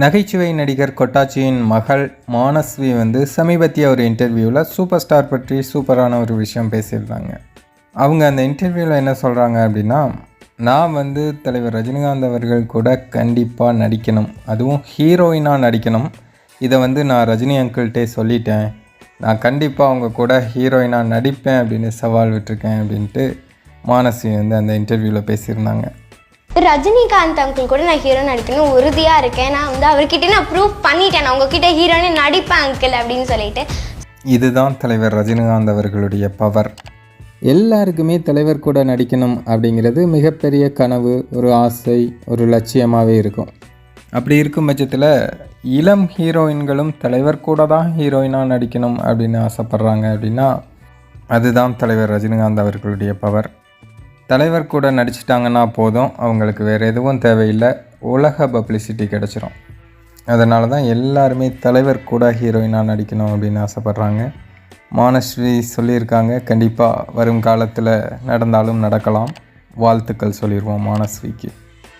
நகைச்சுவை நடிகர் கொட்டாச்சியின் மகள் மானஸ்வி வந்து சமீபத்திய ஒரு இன்டர்வியூவில் சூப்பர் ஸ்டார் பற்றி சூப்பரான ஒரு விஷயம் பேசியிருந்தாங்க. அவங்க அந்த இன்டர்வியூவில் என்ன சொல்கிறாங்க அப்படின்னா நான் வந்து தலைவர் ரஜினிகாந்த் அவர்கள் கூட கண்டிப்பாக நடிக்கணும். அதுவும் ஹீரோயினாக நடிக்கணும். இதை வந்து நான் ரஜினி அங்கிள்கிட்டே சொல்லிட்டேன். நான் கண்டிப்பாக அவங்க கூட ஹீரோயினாக நடிப்பேன் அப்படின்னு சவால் விட்டுருக்கேன் அப்படின்ட்டு மானஸ்வி வந்து அந்த இன்டர்வியூவில் பேசியிருந்தாங்க. ரஜினிகாந்த் அங்கிள் கூட நான் ஹீரோ நடிக்கணும் உறுதியாக இருக்கேன். நான் வந்து அவர்கிட்ட நான் ப்ரூவ் பண்ணிட்டேன். நான் உங்ககிட்ட ஹீரோனே நடிப்பேன் அங்கிள் அப்படின்னு சொல்லிட்டு. இதுதான் தலைவர் ரஜினிகாந்த் அவர்களுடைய பவர் எல்லாருக்குமே தலைவர் கூட நடிக்கணும் அப்படிங்கிறது மிகப்பெரிய கனவு ஒரு ஆசை ஒரு லட்சியமாகவே இருக்கும். அப்படி இருக்கும் பட்சத்தில் இளம் ஹீரோயின்களும் தலைவர் கூட தான் ஹீரோயினாக நடிக்கணும் அப்படின்னு ஆசைப்பட்றாங்க அப்படின்னா அதுதான் தலைவர் ரஜினிகாந்த் அவர்களுடைய பவர் தலைவர் கூட நடிச்சிட்டாங்கன்னா போதும். அவங்களுக்கு வேறு எதுவும் தேவையில்லை. உலக பப்ளிசிட்டி கிடச்சிரும். அதனால தான் எல்லாருமே தலைவர் கூட ஹீரோயினாக நடிக்கணும் அப்படின்னு ஆசைப்பட்றாங்க. மானஸ்ரீ சொல்லியிருக்காங்க கண்டிப்பாக வரும் காலத்தில் நடந்தாலும் நடக்கலாம். வாழ்த்துக்கள் சொல்லிடுவோம் மானஸ்ரீக்கு.